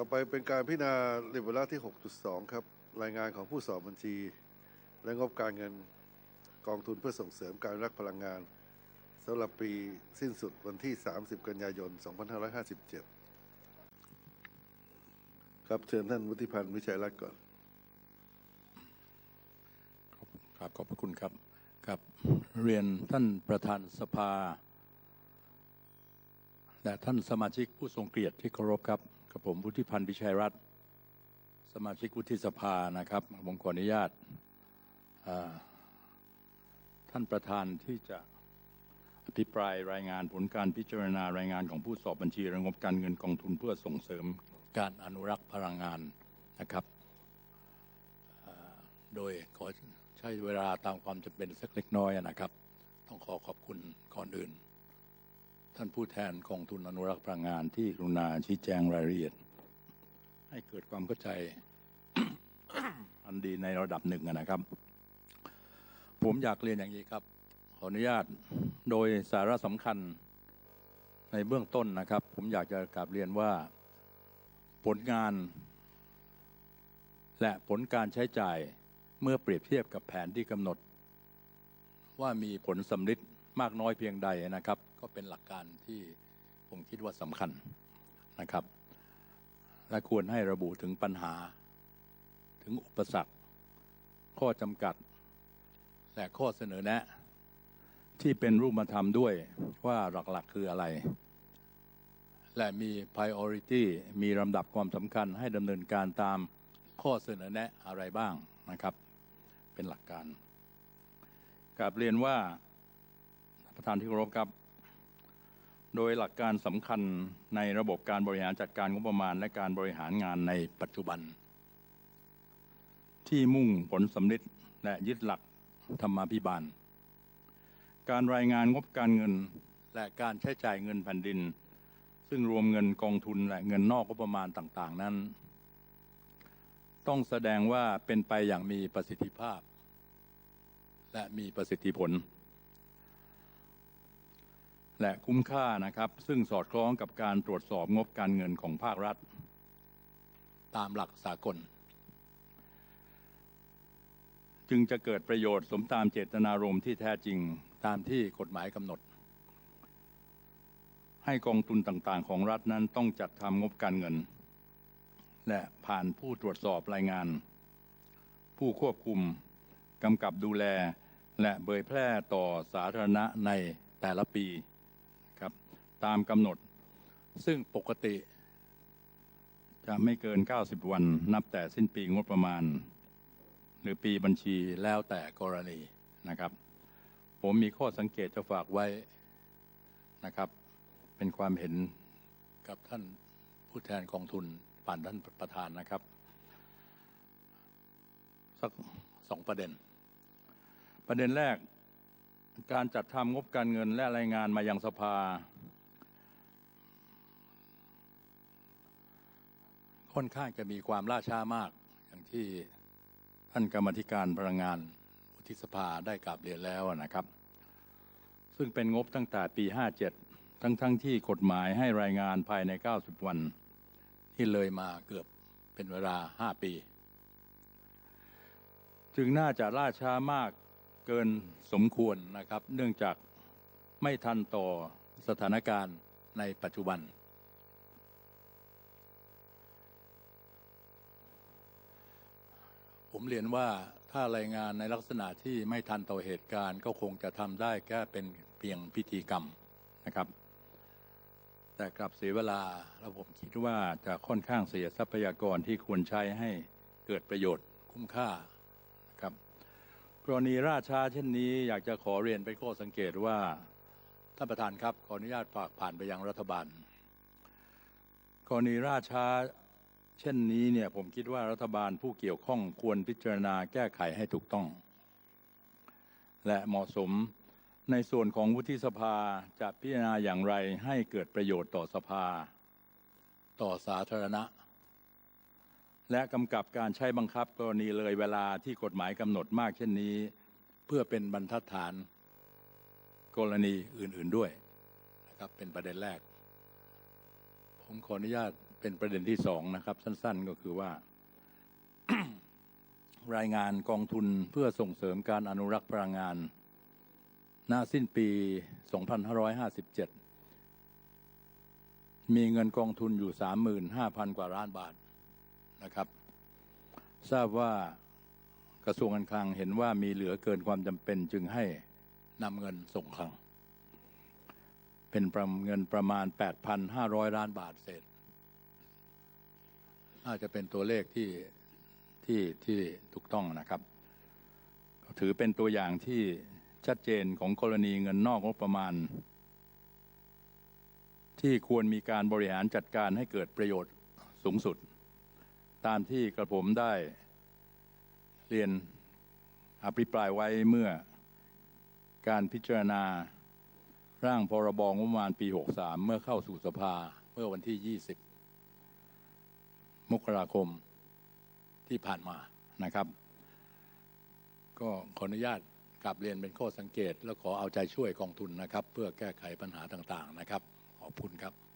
ต่อไปเป็นการพิจารณาเรียบร้อยที่ 6.2 ครับ รายงานของผู้สอบบัญชี และงบการเงินกองทุนเพื่อส่งเสริมการรักพลังงานสำหรับปีสิ้นสุดวันที่ 30 กันยายน 2557 ครับเชิญท่านวุฒิพันธ์วิชัยรัตน์ก่อนครับขอบพระคุณครับครับเรียนท่านประธานสภา และท่านสมาชิกผู้ทรงเกียรติที่เคารพครับ กับผมวุฒิพันธ์วิชัยรัตน์สมาชิกวุฒิสภานะครับ ผมขออนุญาตท่านประธานที่จะอภิปรายรายงานผลการพิจารณารายงานของผู้สอบบัญชีระงบการเงินกองทุนเพื่อส่งเสริมการอนุรักษ์พลังงานนะครับ โดยขอใช้เวลาตามความจำเป็นสักเล็กน้อยนะครับ ต้องขอขอบคุณก่อนอื่น ท่านผู้แทนกองทุนอนุรักษ์พลังงานที่กรุณาชี้แจงรายละเอียด ให้เกิดความเข้าใจ อันดีในระดับหนึ่งนะครับ ผมอยากเรียนอย่างนี้ครับ ขออนุญาตโดยสาระสำคัญในเบื้องต้นนะครับ ผมอยากจะกราบเรียนว่าผลงาน และผลการใช้จ่ายเมื่อเปรียบเทียบกับแผนที่กำหนด ว่ามีผลสำลิด มากน้อยเพียงใดนะครับ ก็เป็นหลักการที่ผมคิดว่าสำคัญนะครับ และควรให้ระบุถึงปัญหา ถึงอุปสรรค ข้อจำกัด และข้อเสนอแนะ ที่เป็นรูปธรรมด้วยว่าหลักๆคืออะไร และมี priority มีลำดับความสำคัญให้ดำเนินการตามข้อเสนอแนะอะไรบ้างนะครับ เป็นหลักการกราบเรียนว่า ประธานที่เคารพครับ โดยหลักการสำคัญในระบบการบริหารจัดการงบประมาณ และการบริหารงานในปัจจุบัน ที่มุ่งผลสำลิดและยึดหลักธรรมาภิบาล การรายงานงบการเงินและการใช้จ่ายเงินแผ่นดิน ซึ่งรวมเงินกองทุนและเงินนอกงบประมาณต่าง ๆ นั้น ต้องแสดงว่าเป็นไปอย่างมีประสิทธิภาพ และมีประสิทธิผล และคุ้มค่านะครับ ซึ่งสอดคล้องกับการตรวจสอบงบการเงินของภาครัฐ ตามหลักสากล จึงจะเกิดประโยชน์สมตามเจตนารมณ์ที่แท้จริงตามที่กฎหมายกำหนด ให้กองทุนต่างๆ ของรัฐนั้นต้องจัดทำงบการเงิน และผ่านผู้ตรวจสอบรายงาน ผู้ควบคุมกำกับดูแลและเผยแพร่ต่อสาธารณะในแต่ละปีครับ ตามกำหนด ซึ่งปกติ จะไม่เกิน 90 วัน นับแต่สิ้นปีงบประมาณ หรือปีบัญชีแล้วแต่กรณีนะครับ ผมมีข้อสังเกตจะฝากไว้นะครับ เป็นความเห็นกับท่านผู้แทนกองทุนผ่านท่านประธานนะครับ สักสองประเด็น ประเด็นแรกการจัดทำงบการเงินและรายงานมายังสภา ค่อนข้างจะมีความล่าช้ามาก อย่างที่ท่านกรรมธิการพลังงานวุฒิสภาได้กราบเรียนแล้วนะครับ ซึ่งเป็นงบตั้งแต่ปี 57 ทั้งๆทที่กฎหมายให้รายงานภายใน 90 วัน ที่เลยมาเกือบเป็นเวลา 5 ปี จึงน่าจะล่าช้ามากเกินสมควรนะครับ เนื่องจากไม่ทันต่อสถานการณ์ในปัจจุบัน ผมเรียนว่าถ้ารายงานในลักษณะที่ไม่ทันต่อเหตุการณ์ ก็คงจะทำได้แค่เป็นเพียงพิธีกรรมนะครับ แต่กลับเสียเวลาแล้วผมคิดว่าจะค่อนข้างเสียทรัพยากรที่ควรใช้ให้เกิดประโยชน์คุ้มค่านะครับกรณีราชาเช่นนี้อยากจะขอเรียนเป็นข้อสังเกตว่าท่านประธานครับขออนุญาตฝากผ่านไปยังรัฐบาลกรณีราชา เช่นนี้เนี่ยผมคิดว่ารัฐบาลผู้เกี่ยวข้องควรพิจารณาแก้ไขให้ถูกต้อง และเหมาะสมในส่วนของวุฒิสภาจะพิจารณาอย่างไรให้เกิดประโยชน์ต่อสภา ต่อสาธารณะ และกำกับการใช้บังคับกรณีเลยเวลาที่กฎหมายกำหนดมากเช่นนี้ เพื่อเป็นบรรทัดฐาน กรณีอื่นๆด้วยนะครับเป็นประเด็นแรก ผมขออนุญาต เป็นประเด็นที่สองนะครับ สั้น ๆ ก็คือว่า รายงานกองทุนเพื่อส่งเสริมการอนุรักษ์พลังงาน หน้าสิ้นปี 2557 มีเงินกองทุนอยู่ 35,000 กว่าล้านบาทนะครับ ทราบว่ากระทรวงการคลังเห็นว่ามีเหลือเกินความจำเป็นจึงให้นำเงินส่งคลัง เป็นเงินประมาณ 8,500 ล้านบาทเศษ น่าจะเป็นตัวเลขที่ที่ที่ถูกต้องนะครับ ถือเป็นตัวอย่างที่ชัดเจนของกรณีเงินนอกงบประมาณ ที่ควรมีการบริหารจัดการให้เกิดประโยชน์สูงสุด ตามที่กระผมได้เรียนอภิปรายไว้เมื่อการพิจารณาร่างพรบงบประมาณปี 63 เมื่อเข้าสู่สภาเมื่อวันที่ 20 มกราคมที่ผ่านมานะครับ ก็ขออนุญาตกลับเรียนเป็นข้อสังเกต แล้วขอเอาใจช่วยกองทุนนะครับ เพื่อแก้ไขปัญหาต่างๆนะครับ ขอบคุณครับ